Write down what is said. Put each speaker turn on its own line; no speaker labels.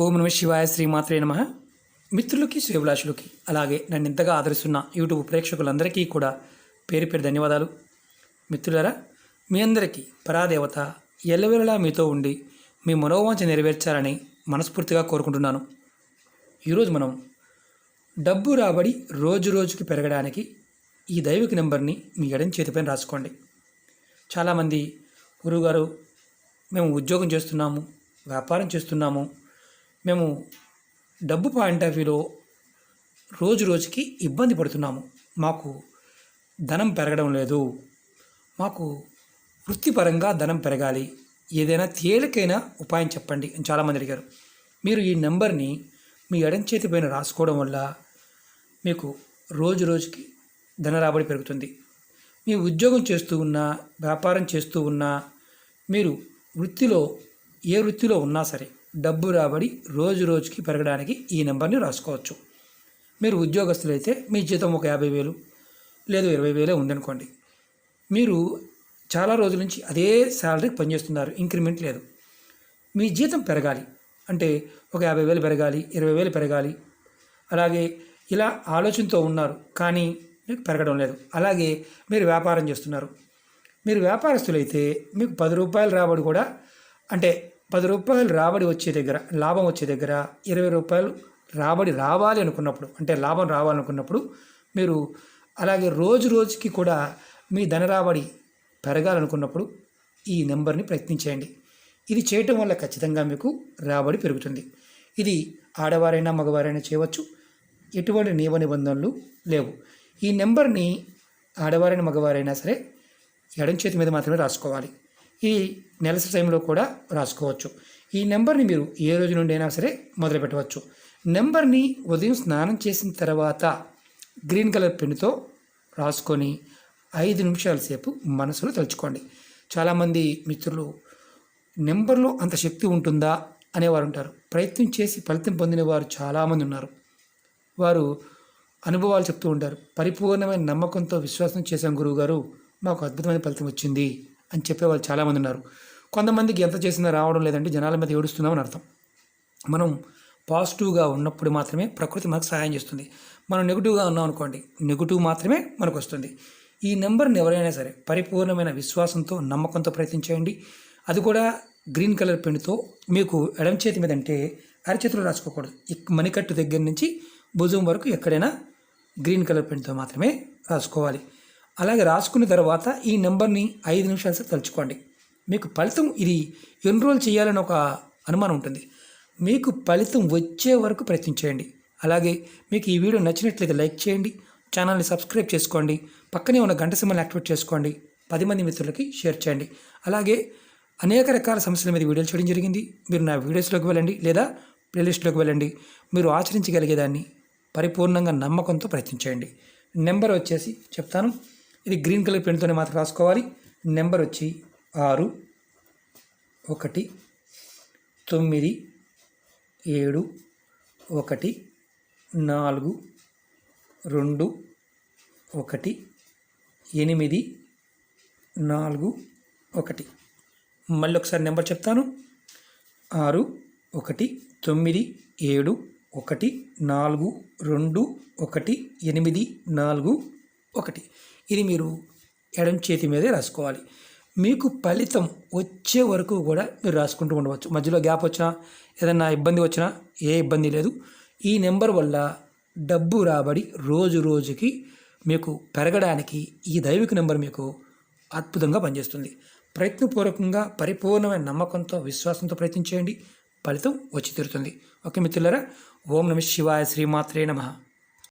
ఓం నమ శివాయ శ్రీమాత్రే నమ. మిత్రులకి శ్రీభిలాషులకి అలాగే నన్ను ఇంతగా ఆదరిస్తున్న యూట్యూబ్ ప్రేక్షకులందరికీ కూడా పేరు పేరు ధన్యవాదాలు. మిత్రులారా మీ అందరికీ పరాదేవత ఎల్లవేళలా మీతో ఉండి మీ మనోవాంఛ నెరవేర్చాలని మనస్ఫూర్తిగా కోరుకుంటున్నాను. ఈరోజు మనం డబ్బు రాబడి రోజు రోజుకి పెరగడానికి ఈ దైవిక నెంబర్ని మీ ఎడం చేతిపైన రాసుకోండి. చాలామంది గురువుగారు మేము ఉద్యోగం చేస్తున్నాము వ్యాపారం చేస్తున్నాము మేము డబ్బు పాయింట్ ఆఫ్ వ్యూలో రోజు రోజుకి ఇబ్బంది పడుతున్నాము. మాకు ధనం పెరగడం లేదు. మాకు వృత్తిపరంగా ధనం పెరగాలి. ఏదైనా తేలికైన ఉపాయం చెప్పండి అని చాలామంది అడిగారు. మీరు ఈ నెంబర్ని మీ ఎడం చేతి పైన రాసుకోవడం వల్ల మీకు రోజు రోజుకి ధన రాబడి పెరుగుతుంది. మీ ఉద్యోగం చేస్తూ ఉన్నా వ్యాపారం చేస్తూ ఉన్నా మీరు వృత్తిలో ఏ వృత్తిలో ఉన్నా సరే డబ్బు రాబడి రోజు రోజుకి పెరగడానికి ఈ నెంబర్ని రాసుకోవచ్చు. మీరు ఉద్యోగస్తులైతే మీ జీతం ఒక యాభై వేలు లేదు ఇరవై వేలే ఉందనుకోండి. మీరు చాలా రోజుల నుంచి అదే శాలరీకి పనిచేస్తున్నారు ఇంక్రిమెంట్ లేదు. మీ జీతం పెరగాలి. అంటే ఒక యాభై వేలు పెరగాలి ఇరవై వేలు పెరగాలి. అలాగే ఇలా ఆలోచనతో ఉన్నారు కానీ మీకు పెరగడం లేదు. అలాగే మీరు వ్యాపారం చేస్తున్నారు. మీరు వ్యాపారస్తులైతే మీకు పది రూపాయలు రాబడి కూడా అంటే పది రూపాయలు రాబడి వచ్చే దగ్గర లాభం వచ్చే దగ్గర ఇరవై రూపాయలు రాబడి రావాలి అనుకున్నప్పుడు అంటే లాభం రావాలనుకున్నప్పుడు మీరు అలాగే రోజు రోజుకి కూడా మీ ధన రాబడి పెరగాలనుకున్నప్పుడు ఈ నెంబర్ని ప్రయత్నించేయండి. ఇది చేయటం వల్ల ఖచ్చితంగా మీకు రాబడి పెరుగుతుంది. ఇది ఆడవారైనా మగవారైనా చేయవచ్చు. ఎటువంటి నియమ నిబంధనలు లేవు. ఈ నెంబర్ని ఆడవారైన మగవారైనా సరే ఎడం చేతి మీద మాత్రమే రాసుకోవాలి. ఈ నెలస టైంలో కూడా రాసుకోవచ్చు. ఈ నెంబర్ని మీరు ఏ రోజు నుండి అయినా సరే మొదలు పెట్టవచ్చు నెంబర్ని ఉదయం స్నానం చేసిన తర్వాత గ్రీన్ కలర్ పెన్నుతో రాసుకొని ఐదు నిమిషాల సేపు మనసులో తలుచుకోండి. చాలామంది మిత్రులు నెంబర్లో అంత శక్తి ఉంటుందా? అనేవారు ఉంటారు. ప్రయత్నం చేసి ఫలితం పొందిన వారు చాలామంది ఉన్నారు. వారు అనుభవాలు చెప్తూ ఉంటారు. పరిపూర్ణమైన నమ్మకంతో విశ్వాసం చేశాం గురువుగారు. మాకు అద్భుతమైన ఫలితం వచ్చింది. అని చెప్పేవాళ్ళు చాలామంది ఉన్నారు. కొంతమందికి ఎంత చేసినా రావడం లేదంటే జనాల మీద ఏడుస్తున్నామని అర్థం. మనం పాజిటివ్గా ఉన్నప్పుడు మాత్రమే ప్రకృతి మనకు సహాయం చేస్తుంది. మనం నెగిటివ్గా ఉన్నాం అనుకోండి నెగిటివ్ మాత్రమే మనకు వస్తుంది. ఈ నెంబర్ని ఎవరైనా సరే పరిపూర్ణమైన విశ్వాసంతో నమ్మకంతో ప్రయత్నించేయండి అది కూడా గ్రీన్ కలర్ పెన్నుతో మీకు ఎడం చేతి మీద అంటే అరచేతిలో రాసుకోకూడదు. మణికట్టు దగ్గర నుంచి భుజం వరకు ఎక్కడైనా గ్రీన్ కలర్ పెన్తో మాత్రమే రాసుకోవాలి. అలాగే రాసుకున్న తర్వాత ఈ నెంబర్ని ఐదు నిమిషాలు సేపు తలుచుకోండి. మీకు ఫలితం ఇది ఎన్రోల్ చేయాలని ఒక అనుమానం ఉంటుంది. మీకు ఫలితం వచ్చే వరకు ప్రయత్నించేయండి అలాగే మీకు ఈ వీడియో నచ్చినట్లయితే లైక్ చేయండి ఛానల్ని సబ్స్క్రైబ్ చేసుకోండి పక్కనే ఉన్న గంట సింబల్ యాక్టివేట్ చేసుకోండి పది మంది మిత్రులకి షేర్ చేయండి. అలాగే అనేక రకాల సమస్యల మీద వీడియోలు చేయడం జరిగింది. మీరు నా వీడియోస్లోకి వెళ్ళండి లేదా ప్లేలిస్ట్లోకి వెళ్ళండి. మీరు ఆచరించగలిగేదాన్ని పరిపూర్ణంగా నమ్మకంతో ప్రయత్నించండి నెంబర్ వచ్చేసి చెప్తాను. ఇది గ్రీన్ కలర్ పెన్తోనే మాత్రం రాసుకోవాలి. నెంబర్ వచ్చి ఆరు ఒకటి తొమ్మిది ఏడు ఒకటి నాలుగు రెండు ఒకటి ఎనిమిది నాలుగు ఒకటి. మళ్ళీ ఒకసారి నెంబర్ చెప్తాను. ఆరు ఒకటి తొమ్మిది ఏడు ఒకటి నాలుగు రెండు ఒకటి ఎనిమిది నాలుగు ఒకటి. ఇది మీరు ఎడం చేతి మీదే రాసుకోవాలి. మీకు ఫలితం వచ్చే వరకు కూడా మీరు రాసుకుంటూ ఉండవచ్చు. మధ్యలో గ్యాప్ వచ్చినా ఏదన్నా ఇబ్బంది వచ్చినా ఏ ఇబ్బంది లేదు. ఈ నెంబర్ వల్ల డబ్బు రాబడి రోజు రోజుకి మీకు పెరగడానికి ఈ దైవిక నెంబర్ మీకు అద్భుతంగా పనిచేస్తుంది. ప్రయత్నపూర్వకంగా పరిపూర్ణమైన నమ్మకంతో విశ్వాసంతో ప్రయత్నించేయండి. ఫలితం వచ్చి తీరుతుంది. ఓకే మిత్రులరా ఓం నమ శివాయ శ్రీమాత్రే నమః.